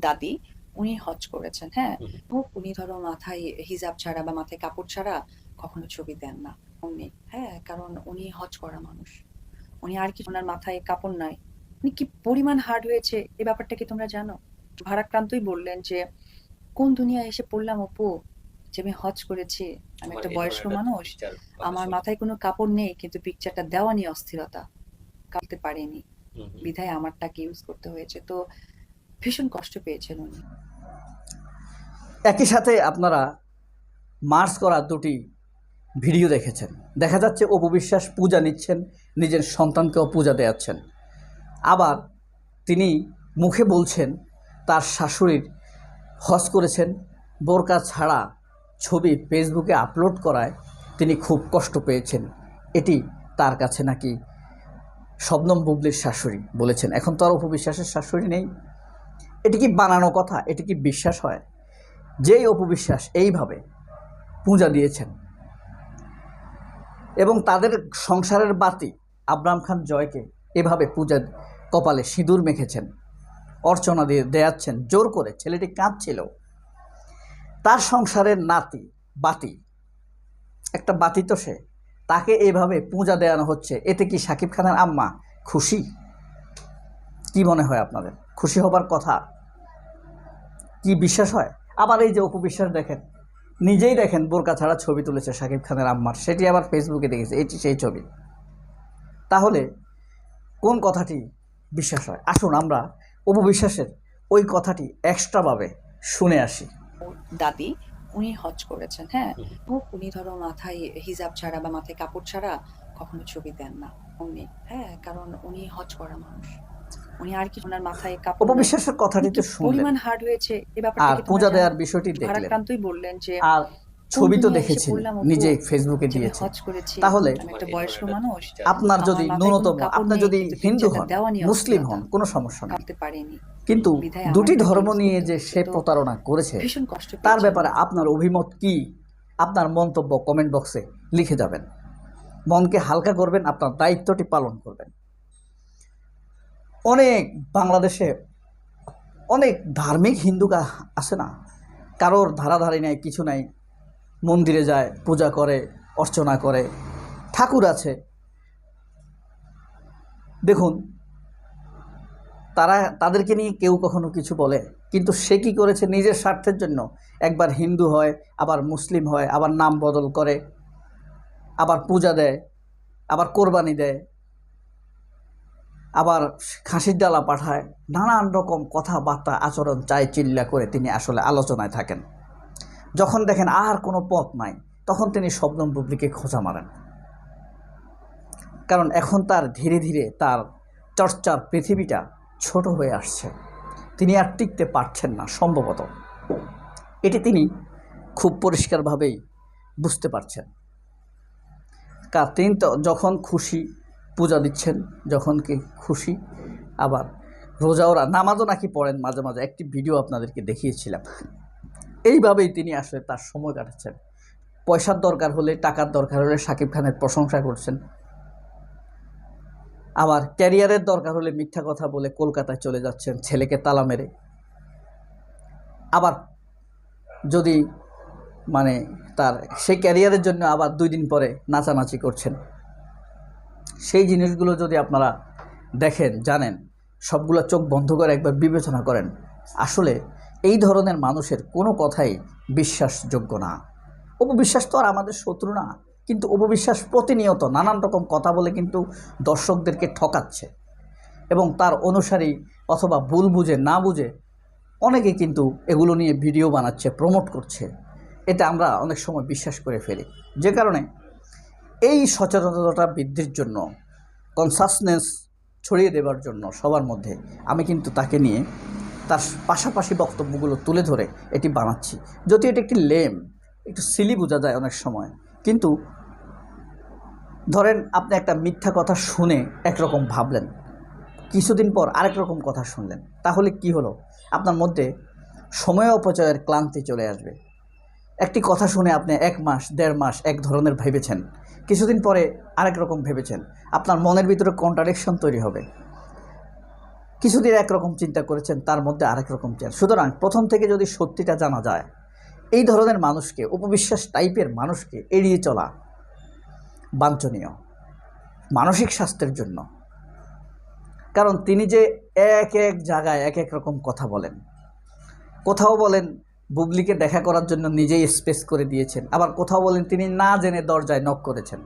দাদি উনি হজ করেছেন হ্যাঁ। উনি ধরো মাথায় হিজাব ছাড়া বা মাথায় কাপড় ছাড়া কখনো ছবি দেন না উনি হ্যাঁ? কারণ উনি হজ করা মানুষ। উনি আর কি ওনার মাথায় কাপড় নাই। উনি কি পরিমাণ হার্ড হয়েছে? এই ব্যাপারটা কি তোমরা জানো? ভারাক্রান্তই বললেন যে কোন দুনিয়ায় এসে পড়লাম অপু? যে আমি হজ করেছি আমি একটা বয়স্ক মানুষ। আমার মাথায় কোনো কাপড় নেই কিন্তু পিকচারটা দেওয়া নিয়ে অস্থিরতা। কাটতে পারিনি। বিধায় আমারটাকে ইউজ করতে হয়েছে। তো ভীষণ কষ্ট পেয়েছেন উনি। একই সাথে আপনারা মার্চ করা দুটি ভিডিও দেখেছেন। দেখা যাচ্ছে অপবিশ্বাস পূজা নিচ্ছেন, নিজের সন্তানকেও পূজা দেয়াচ্ছেন। আবার তিনি মুখে বলছেন, তার শাশুড়ির হজ করেছেন, বোরকা ছাড়া ছবি ফেসবুকে আপলোড করায় তিনি খুব কষ্ট পেয়েছেন। এটি তার কাছে নাকি শবনম বুবলির শাশুড়ি বলেছেন। এখন তো আর অপবিশ্বাসের শাশুড়ি নেই। এটি কি বানানো কথা? এটি কি বিশ্বাস হয়? যেই অপবিশ্বাস এইভাবে পূজা দিয়েছেন। এবং তাদের সংসারের বাতি আবরাম খান জয়কে এভাবে পূজা কপালে সিঁদুর মেখেছেন, অর্চনা দিয়ে দেয়াচ্ছেন, জোর করে। ছেলেটি কাঁদছিল। তার সংসারের নাতি, বাতি, একটা বাতি তো সে, তাকে এভাবে পূজা দেওয়ানো হচ্ছে। এতে কি সাকিব খানের আম্মা খুশি? কি মনে হয় আপনাদের? খুশি হবার কথা? কি বিশ্বাস হয়? আবার এই যে অপবিশ্বাস দেখেন নিজেই দেখেন বোরকা ছাড়া ছবি তুলেছে শাকিব খানের আম্মার সেটি আবার ফেসবুকে দেখেছে এটি সেই ছবি। তাহলে কোন কথাটি বিশ্বাস হয়? আসুন আমরা অপবিশ্বাসের ওই কথাটি এক্সট্রাভাবে শুনে আসি। দাদি উনি হজ করেছেন হ্যাঁ। উনি ধরো মাথায় হিজাব ছাড়া বা মাথায় কাপড় ছাড়া কখনো ছবি দেন না উনি হ্যাঁ? কারণ উনি হজ করা মানুষ। উনি আর কি ওনার মাথায় কাপড়। অপবিশ্বাসের কথাটি তো শুনলেন। পরিমাণ হার্ড হয়েছে এই ব্যাপারটা আর পূজা দেওয়ার বিষয়টি দেখলেন। বললেন যে আর ছবি তো অপু, নিজে ফেসবুকে দিয়েছে তাহলে আপনার যদি ন্যূনতম আপনার যদি হিন্দু হন মুসলিম হন কোনো সমস্যা নেই। কিন্তু দুটি ধর্ম নিয়ে যে সে প্রতারণা করেছে তার ব্যাপারে আপনার অভিমত কি? আপনার মন্তব্য কমেন্ট বক্সে লিখে যাবেন। মনকে হালকা করবেন আপনার দায়িত্বটি পালন করবেন। অনেক বাংলাদেশে অনেক ধার্মিক হিন্দু আছে না। কারোর ধারাধারি নাই, কিছু নাই। মন্দিরে যায়, পূজা করে, অর্চনা করে, ঠাকুর আছে। দেখুন, তারা, তাদেরকে নিয়ে কেউ কখনো কিছু বলে, কিন্তু সে কি করেছে নিজের স্বার্থের জন্য? একবার হিন্দু হয়, আবার মুসলিম হয়, আবার নাম বদল করে, আবার পূজা দেয়, আবার কোরবানি দেয় আবার খাসির ডালা পাঠায়। নানান রকম কথাবার্তা আচরণ চাই চিল্লা করে তিনি আসলে আলোচনায় থাকেন। যখন দেখেন আর কোনো পথ নাই, তখন তিনি শবনম বুবলিকে খোঁজা মারেন। কারণ এখন তার ধীরে ধীরে তার চর্চার পৃথিবীটা ছোট হয়ে আসছে। তিনি আর টিকতে পারছেন না সম্ভবত। এটি তিনি খুব পরিষ্কারভাবেই বুঝতে পারছেন। কা তিনি তো যখন খুশি পূজা দিচ্ছেন, যখন কি খুশি। আবার রোজাওরা নামাজও নাকি পড়েন মাঝে মাঝে। একটি ভিডিও আপনাদেরকে দেখিয়েছিলাম। এইভাবেই তিনি আসলে তার সময় কাটাচ্ছেন। পয়সার দরকার হলে, টাকার দরকার হলে সাকিব খানের প্রশংসা করছেন। আবার ক্যারিয়ারের দরকার হলে মিথ্যা কথা বলে কলকাতায় চলে যাচ্ছেন ছেলেকে তালা মেরে। আবার যদি মানে তার, সেই ক্যারিয়ারের জন্য আবার দুই দিন পরে নাচানাচি করছেন। সেই জিনিসগুলো যদি আপনারা দেখেন, জানেন, সবগুলো চোখ বন্ধ করে একবার বিবেচনা করেন, আসলে এই ধরনের মানুষের কোনো কথাই বিশ্বাসযোগ্য না। অপবিশ্বাস তো আর আমাদের শত্রু না, কিন্তু অপবিশ্বাস প্রতিনিয়ত নানান রকম কথা বলে কিন্তু দর্শকদেরকে ঠকাচ্ছে এবং তার অনুসারী অথবা ভুল বুঝে না বুঝে অনেকে কিন্তু এগুলো নিয়ে ভিডিও বানাচ্ছে, প্রমোট করছে। এটা আমরা অনেক সময় বিশ্বাস করে ফেলি। যে কারণে এই সচেতনতাটা বৃদ্ধির জন্য কনসাসনেস ছড়িয়ে দেবার জন্য সবার মধ্যে আমি কিন্তু তাকে নিয়ে তার পাশাপাশি বক্তব্যগুলো তুলে ধরে এটি বানাচ্ছি। যদি এটি একটি লেম একটু সিলি বোঝা যায় অনেক সময়, কিন্তু ধরেন আপনি একটা মিথ্যা কথা শুনে একরকম ভাবলেন, কিছুদিন পর আরেক রকম কথা শুনলেন, তাহলে কি হলো? আপনার মধ্যে সময় অপচয়ের ক্লান্তি চলে আসবে। একটি কথা শুনে আপনি এক মাস, দেড় মাস এক ধরনের ভেবেছেন। কিছুদিন পরে আরেক রকম ভেবেছেন। আপনার মনের ভিতরে কন্ট্রাডিকশন তৈরি হবে। কিছুদিন একরকম চিন্তা করেছেন, তার মধ্যে আরেক রকম চিন্তা সুতরাং প্রথম থেকে যদি সত্যিটা জানা যায়, এই ধরনের মানুষকে, উপবিশ্বাস টাইপের মানুষকে এড়িয়ে চলা বাঞ্ছনীয়। মানসিক স্বাস্থ্যের জন্য। কারণ তিনি যে এক এক জায়গায় এক এক রকম কথা বলেন। কোথাও বলেন বুবলিকে দেখা করার জন্য নিজেই স্পেস করে দিয়েছেন। আবার কোথাও বলেন তিনি না জেনে দরজায় নক করেছেন।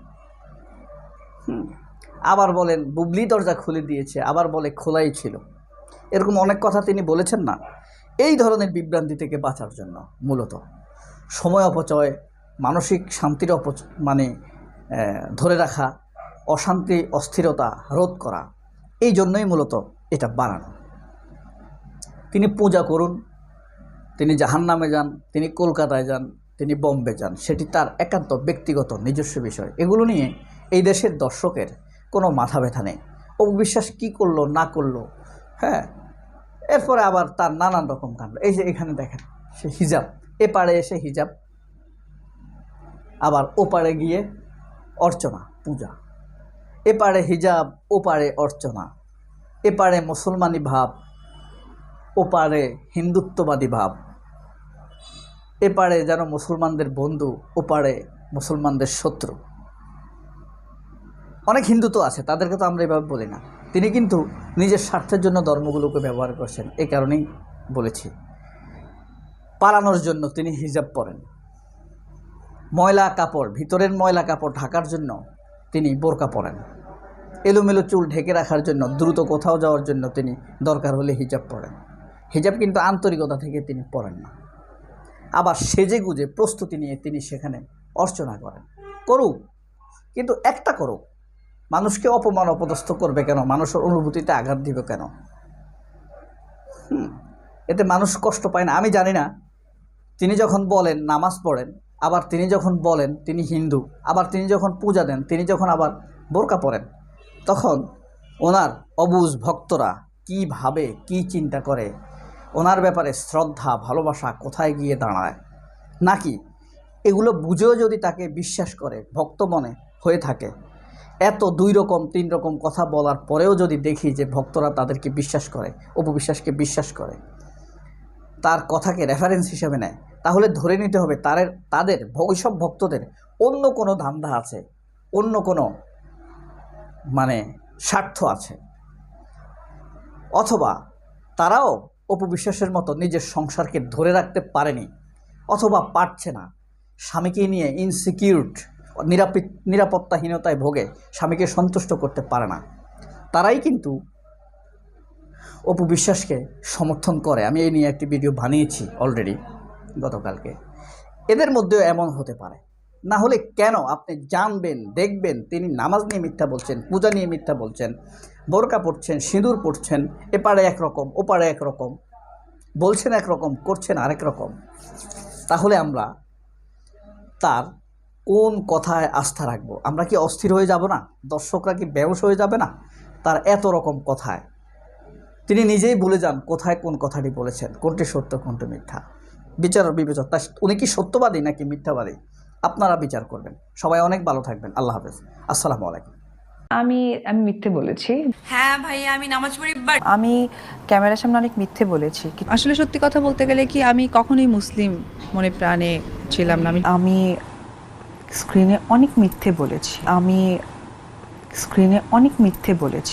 আবার বলেন, বুবলি দরজা খুলে দিয়েছে, আবার বলে খোলাই ছিল। এরকম অনেক কথা তিনি বলেছেন না? এই ধরনের বিভ্রান্তি থেকে বাঁচার জন্য মূলত। সময় অপচয়, মানসিক শান্তির অপচ মানে ধরে রাখা, অশান্তি, অস্থিরতা রোধ করা, এই জন্যই মূলত এটা বানানো। তিনি পূজা করুন তিনি জাহান্নামে যান, তিনি কলকাতায় যান, তিনি বম্বে যান। সেটি তার একান্ত ব্যক্তিগত, নিজস্ব বিষয়। এগুলো নিয়ে এই দেশের দর্শকের কোনো মাথা ব্যথা নেই। অবিশ্বাস কী করল, না করল হ্যাঁ? এরপরে আবার তার নানান রকম কাণ্ড। এই যে এখানে দেখেন, সে হিজাব, এপারে এসে হিজাব, আবার ওপারে গিয়ে অর্চনা, পূজা। এ এপারে হিজাব, ওপারে অর্চনা। এ এপারে মুসলমানি ভাব ওপারে হিন্দুত্ববাদী ভাব। এপারে যেন মুসলমানদের বন্ধু, ওপারে মুসলমানদের শত্রু। অনেক হিন্দু তো আছে, তাদেরকে তো আমরা এভাবে বলি না। তিনি কিন্তু নিজের স্বার্থের জন্য ধর্মগুলোকে ব্যবহার করছেন এই কারণেই বলেছি। পালানোর জন্য তিনি হিজাব পরেন। ময়লা কাপড়, ভিতরের ময়লা কাপড় ঢাকার জন্য তিনি বোরকা পরেন। এলোমেলো চুল ঢেকে রাখার জন্য, দ্রুত কোথাও যাওয়ার জন্য তিনি দরকার হলে হিজাব পরেন। হিজাব কিন্তু আন্তরিকতা থেকে তিনি পড়েন না। আবার সেজে গুজে প্রস্তুতি নিয়ে তিনি সেখানে অর্চনা করেন। করুক, কিন্তু একটা করুক। মানুষকে অপমান অপদস্থ করবে কেন? মানুষের অনুভূতিতে আঘাত দিবে কেন? এতে মানুষ কষ্ট পায় না। আমি জানি না, তিনি যখন বলেন নামাজ পড়েন, আবার তিনি যখন বলেন তিনি হিন্দু, আবার তিনি যখন পূজা দেন, তিনি যখন আবার বোরকা পরেন, তখন ওনার অবুজ ভক্তরা কি ভাবে, কি চিন্তা করে ওনার ব্যাপারে শ্রদ্ধা, ভালোবাসা কোথায় গিয়ে দাঁড়ায়? নাকি এগুলো বুঝেও যদি তাকে বিশ্বাস করে, ভক্ত মনে হয়ে থাকে, এত দুই রকম, তিন রকম কথা বলার পরেও যদি দেখি যে ভক্তরা তাদেরকে বিশ্বাস করে অপবিশ্বাসকে বিশ্বাস করে, তার কথাকে রেফারেন্স হিসেবে নেয়, তাহলে ধরে নিতে হবে তাদের তাদের ওইসব ভক্তদের অন্য কোনো ধান্দা আছে, অন্য কোনো মানে স্বার্থ আছে। অথবা তারাও অপবিশ্বাসের মতো নিজের সংসারকে ধরে রাখতে পারেনি অথবা পারছে না। স্বামীকে নিয়ে ইনসিকিউরড নিরাপদ নিরাপত্তাহীনতায় ভোগে স্বামীকে সন্তুষ্ট করতে পারে না। তারাই কিন্তু অপবিশ্বাসকে সমর্থন করে। আমি এই নিয়ে একটি ভিডিও বানিয়েছি অলরেডি গতকালকে। এদের মধ্যেও এমন হতে পারে। না হলে কেন? আপনি জানবেন, দেখবেন, তিনি নামাজ নিয়ে মিথ্যা বলছেন, পূজা নিয়ে মিথ্যা বলছেন। বোরকা পড়ছেন সিঁদুর পড়ছেন এপারে একরকম, ওপারে একরকম, বলছেন একরকম, করছেন আরেক রকম। তাহলে আমরা তার কোন কথায় আস্থা রাখব? আমরা কি অস্থির হয়ে যাব না? দর্শকরা কি বেউস হয়ে যাবে না? তার এত রকম কথায়। তিনি নিজেই বলে যান, কোথায় কোন কথাটি বলেছেন? কোনটি সত্য, কোনটি মিথ্যা? বিচার আর বিবেচনা। তা উনি কি সত্যবাদী নাকি মিথ্যাবাদী? আপনারা বিচার করবেন। সবাই অনেক ভালো থাকবেন। আল্লাহ হাফেজ। আসসালামু আলাইকুম। আমি আমি মিথ্যে বলেছি। হ্যাঁ ভাই আমি নামাজ পড়ি বাট আমি ক্যামেরার সামনে অনেক মিথ্যে বলেছি আসলে সত্যি কথা বলতে গেলে কি আমি কখনোই মুসলিম মনে প্রাণে ছিলাম না। আমি আমি স্ক্রিনে অনেক মিথ্যে বলেছি আমি স্ক্রিনে অনেক মিথ্যে বলেছি।